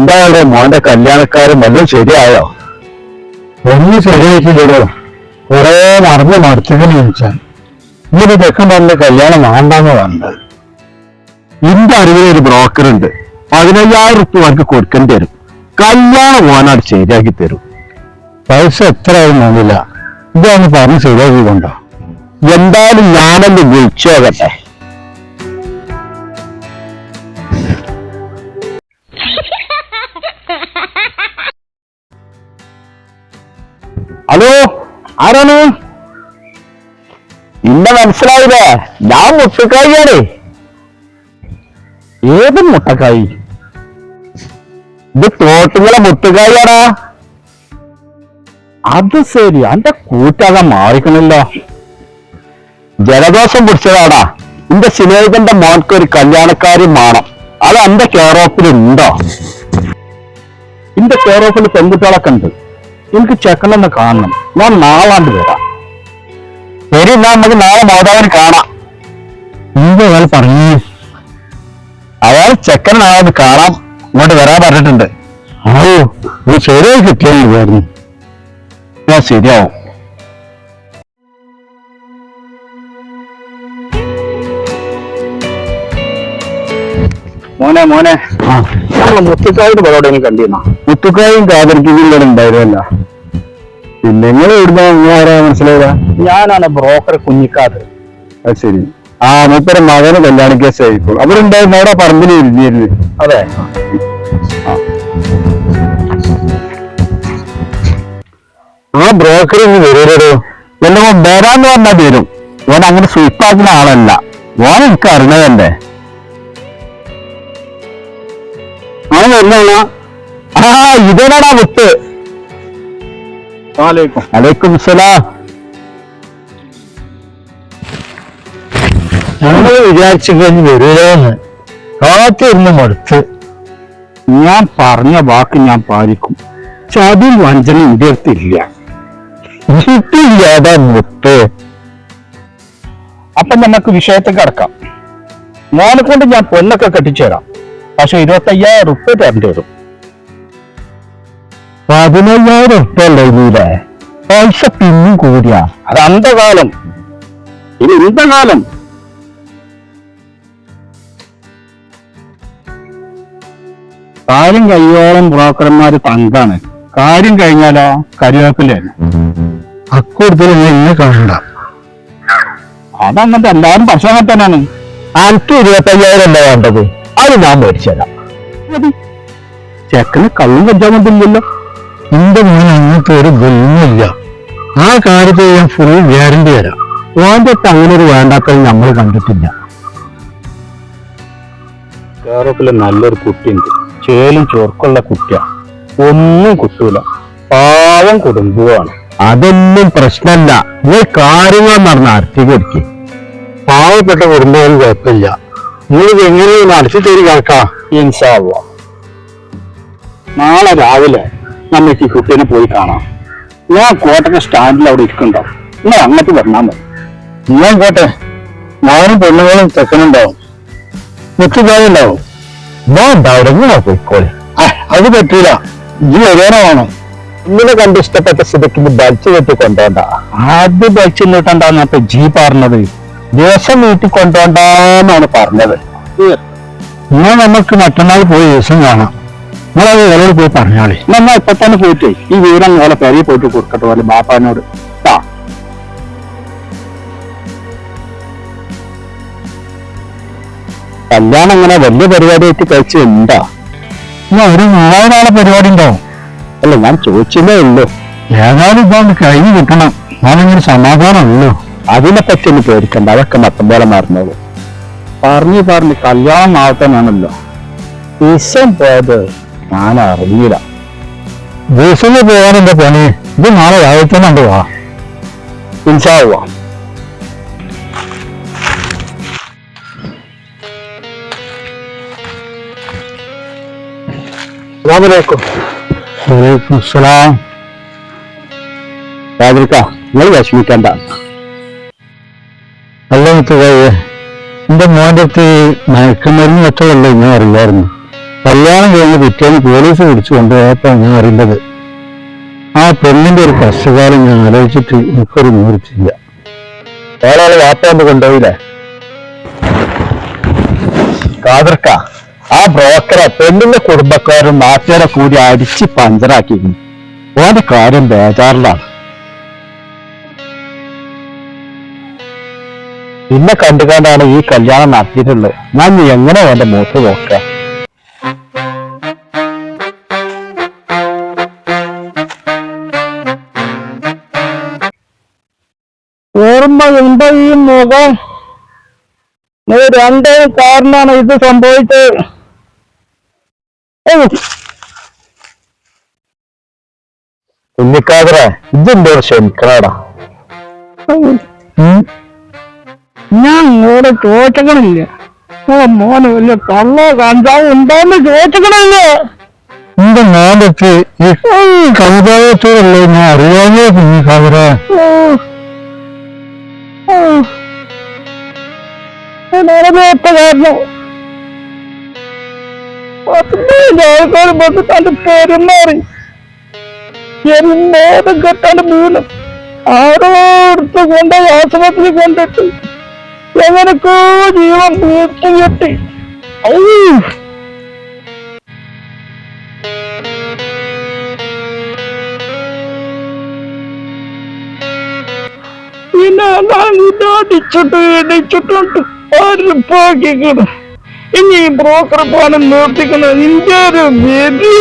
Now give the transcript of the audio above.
എന്താണ് മോന്റെ കല്യാണക്കാരൻ വല്ലതും ശരിയായോ? ഒന്നും ശരിയായിട്ടില്ലടോ കുറെ മറന്ന് മടുത്തതിന് ചോദിച്ചാൽ ഇങ്ങനെ തെക്കൻ പറഞ്ഞ കല്യാണം വേണ്ടെന്ന് പറഞ്ഞത് എന്റെ അറിവിൽ ഒരു ബ്രോക്കർ ഉണ്ട്. പതിനയ്യായിരം റുപ്യ അവർക്ക് കൊടുക്കേണ്ടി വരും. കല്യാണം മോനാട് ശരിയാക്കി തരും. പൈസ എത്ര ആയിരുന്നു ഇതൊന്ന് പറഞ്ഞ് ശരിയാക്കി കൊണ്ടോ എന്തായാലും ഞാനൊന്ന് വിളിച്ചു ഹലോ ആരാണ്? ഇന്നെ മനസ്സിലായില്ലേ? ഞാൻ മുട്ടക്കായിയാണ്. ഏത് മുട്ടക്കായി? ഇത് തോട്ടുങ്ങളെ മുട്ടക്കായിയാടാ. അത് ശരി അന്റെ കൂറ്റാകെ മാറിക്കണല്ലോ. ജലദോഷം പിടിച്ചതാടാ. എന്റെ സിനേഹിതന്റെ മോൻക്ക് ഒരു കല്യാണക്കാരി മാണം. അത് എന്റെ ഉണ്ടോ? എന്റെ കെയറോപ്പിൽ പെൺകുട്ടികളൊക്കെ ഉണ്ട്. എനിക്ക് ചെക്കനൊന്ന് കാണണം. ഞാൻ നാളാണ്ട് വരാം. ശരി എന്നാ നമുക്ക് നാളെ മാതാവിന് കാണാം. എന്ത് അയാൾ പറഞ്ഞു? അയാൾ ചെക്കൻ നാളെ കാണാം. ഇങ്ങോട്ട് വരാൻ പറഞ്ഞിട്ടുണ്ട്. ഇത് ശരിയായി കിട്ടിയായിരുന്നു ഞാൻ ശരിയാവും. മോനെ മോനെ. നമ്മളെ മുത്തുക്കായുടെ പടം എനിക്ക് കണ്ടിരുന്ന? മുത്തുക്കായും കാതരിക്കുന്നില്ല ഉണ്ടായിരുന്നല്ല. പിന്നെ നിങ്ങൾ ഇവിടുന്ന് ആരാ? മനസ്സിലായതാ ഞാനാണ് ബ്രോക്കർ കുഞ്ഞിക്കാത് അത് ശരി. ആ മൂപ്പര മകന് കല്യാണ കേസ് ആയിരിക്കും അവിടെ ഉണ്ടായിരുന്നു അവിടെ പറമ്പിൽ ഇരുന്നിരുന്നു. അതെ. ആ. ബ്രോക്കർ ഇന്ന് വരൂലോ മോൻ വരാന്ന് പറഞ്ഞാൽ വരും. ഓൻ അങ്ങനെ സ്വീപ്പാക്കുന്ന ആളല്ല. ഓൻ എനിക്ക് അറിഞ്ഞതല്ലേ? ആ വരുന്ന ആ ഇതേടാ വിട്ട് അലൈക്കും സലാം ഞങ്ങൾ വിചാരിച്ചു കഴിഞ്ഞ് വരൂലെന്ന് കാത്തിരുന്ന് മടുത്ത്. ഞാൻ പറഞ്ഞ വാക്ക് ഞാൻ പാലിക്കും. ചതിയും വഞ്ചന എന്റെ അടുത്തില്ല കിട്ടില്ലാതാ മുത്ത് അപ്പൊ നമുക്ക് വിഷയത്തിൽ കടക്കാം. മോനെ കൊണ്ട് ഞാൻ പൊന്നൊക്കെ കെട്ടിച്ചേരാം പക്ഷെ ഇരുപത്തയ്യായിരം റുപ്യ തരേണ്ടി വരും. പതിനയ്യായിരം ഉറുപ്പ ഉണ്ടായിരുന്നില്ലേ പൈസ പിന്നും കൂടിയാ. അത് അന്തകാലം ഇനി ഇന്തകാലം കാര്യം കഴിയോളം ബ്രോക്കർമാര് തങ്കാണ് കാര്യം കഴിഞ്ഞാലോ കരുവേപ്പില്ലേ അക്കൂട്ടത്തിൽ എന്നെ കാണണ്ട അതങ്ങനത്തെ എല്ലാവരും അങ്ങനെ തന്നെയാണ് അനക്ക് ഇരുപത്തയ്യായിരം എന്താ വേണ്ടത്? അത് ഞാൻ മേടിച്ചുതരാം ചെക്കന് കള്ളും കഞ്ചാൻ കൊണ്ടില്ലല്ലോ എന്റെ മോൻ അങ്ങനത്തെ ഒരു ഗുണമില്ല ആ കാര്യത്തിൽ ഞാൻ ഫുൾ ഗ്യാരണ്ടി തരാം ഓന്റെ അങ്ങനെ ഒരു വേണ്ടാത്ത നമ്മൾ കണ്ടിട്ടില്ല. കേരളത്തിലെ നല്ലൊരു കുട്ടിയുണ്ട്. ചേലും ചോർക്കുള്ള കുട്ടിയാ. ഒന്നും കുട്ടൂല. പാവം കുടുംബമാണ്. അതൊന്നും പ്രശ്നമല്ല നീ കാര്യങ്ങൾ നടന്ന നടത്തി കൊടുക്കും. പാവപ്പെട്ട കുടുംബവും കുഴപ്പമില്ല. നീ എങ്ങനെയും നടത്തി തരിക ഇൻഷാ നാളെ രാവിലെ ഈ കുട്ടീനെ പോയി കാണാം. ഞാൻ കോട്ടന്റെ സ്റ്റാൻഡിൽ അവിടെ ഇരിക്കണ്ടോ നിങ്ങൾ അങ്ങോട്ട് വന്നാൽ മതി. ഞാൻ പോട്ടെ. ഞാനും പെണ്ണുങ്ങളും ചെക്കനുണ്ടാവും മുത്തുകായ ഞാൻ ഉണ്ടാവില്ല പോയിക്കോളെ. അത് പറ്റൂല. ഇത് വേണം. ഇങ്ങനെ കണ്ട് ഇഷ്ടപ്പെട്ട സ്ഥിതിക്ക് ഇത് ബലിച്ചു കെട്ടി കൊണ്ടോണ്ട ആദ്യം ബലിച്ചു നീട്ടണ്ടെന്ന് അപ്പൊ ജി പറഞ്ഞത്. ദിവസം വീട്ടിൽ കൊണ്ടോണ്ടാന്നാണ് പറഞ്ഞത്. എന്നാൽ നമുക്ക് മറ്റന്നാൾ പോയി ദിവസം കാണാം. നിങ്ങളത് ഇവരോട് പോയി പറഞ്ഞോളി. എന്നാ ഇപ്പൊ തന്നെ പോയിട്ട് ഈ വിവരം ഓലെ പെരയിൽ പോയിട്ട് കൊടുക്കട്ടെ പോലെ ബാപ്പാനോട്. ട്ടാ. കല്യാണം അങ്ങനെ വലിയ പരിപാടിയായിട്ട് കഴിച്ചു ഉണ്ടാ ഒരു നാളെ പരിപാടി ഉണ്ടാവും അല്ല ഞാൻ ചോദിച്ചില്ലേ ഉള്ളൂ. ഏതായാലും ഇപ്പൊ കഴിഞ്ഞു കിട്ടണം. ഞാനിങ്ങനെ സമാധാനമല്ലോ അതിനെ പറ്റി ഒന്ന് പേടിക്കണ്ട. അതൊക്കെ മത്തം പോലെ മറന്നോളൂ. പറഞ്ഞു പറഞ്ഞ് കല്യാണം ആവട്ടെന്നാണല്ലോ വിഷം പോയത്. ഞാൻ അറിഞ്ഞില്ല ദിവസം പോകാൻ എന്താ പണി? ഇത് നാളെ രാവിലെ തന്നെ ഉണ്ട് വാ. ഇൻഷാവുക നിങ്ങൾ വിഷമിക്കണ്ട. അല്ല മുത്തുകായെ എന്റെ മോന്റെ അടുത്ത് മയക്കുമരുന്ന് വെച്ചതല്ലേ ഞാൻ അറിയായിരുന്നു? കല്യാണം കഴിഞ്ഞ് പിറ്റേന്ന് പോലീസ് പിടിച്ചു കൊണ്ടുപോയപ്പോ ഞാൻ അറിയുന്നത്. ആ പെണ്ണിന്റെ ഒരു കഷ്ടകാലം ഞാൻ ആലോചിച്ചിട്ട് എനിക്കൊരു നിവൃത്തിയില്ല. വേറെ വാപ്പാന്ന് കൊണ്ടുപോയില്ലേ? കാതർക്ക ആ ബ്രോക്കറെ പെണ്ണിന്റെ കുടുംബക്കാരും നാട്ടുകാരെ കൂടി അടിച്ച് പഞ്ചറാക്കിയിരുന്നു. ഓന്റെ കാര്യം ബേജാറിലാണ്. പിന്നെ കണ്ടുകൊണ്ടാണ് ഈ കല്യാണം നടത്തിയിട്ടുള്ളത്. ഞാൻ എങ്ങനെ ഓന്റെ മൂത്ത് നോക്ക ഓർമ്മ ഉണ്ട് ഈ മുഖം നീ രണ്ടേ കാരണമാണ് ഇത് സംഭവിച്ചത്. കുഞ്ഞിക്കാതറ ഇതെന്തോ ക്ഷമിക്കണടാ? ഞാൻ ഇങ്ങോട്ട് ചോദിച്ചക്കണില്ല. ഓ മോന് വലിയ കള്ളോ കഞ്ചാവ് ഉണ്ടോന്ന് ചോദിച്ചക്കണില്ല? എന്റെ നാടൊക്കെ ഈ കവിതായത്തോടുള്ള ഞാൻ അറിയാമോ കുഞ്ഞിക്കാതറ കാരണം പെരുമാറി എന്നോട് കെട്ടാണ്ട് വീണ്. ആരോടത്ത് കൊണ്ട് ആശുപത്രി കൊണ്ടിട്ട് എങ്ങനൊക്കെ ജീവൻ വീട്ടു കെട്ടി. ഔ! ഇനി ഈ ബ്രോക്കർ പണം നിർത്തിക്കുന്നത് ഇന്ത്യ ഒരു വിധി.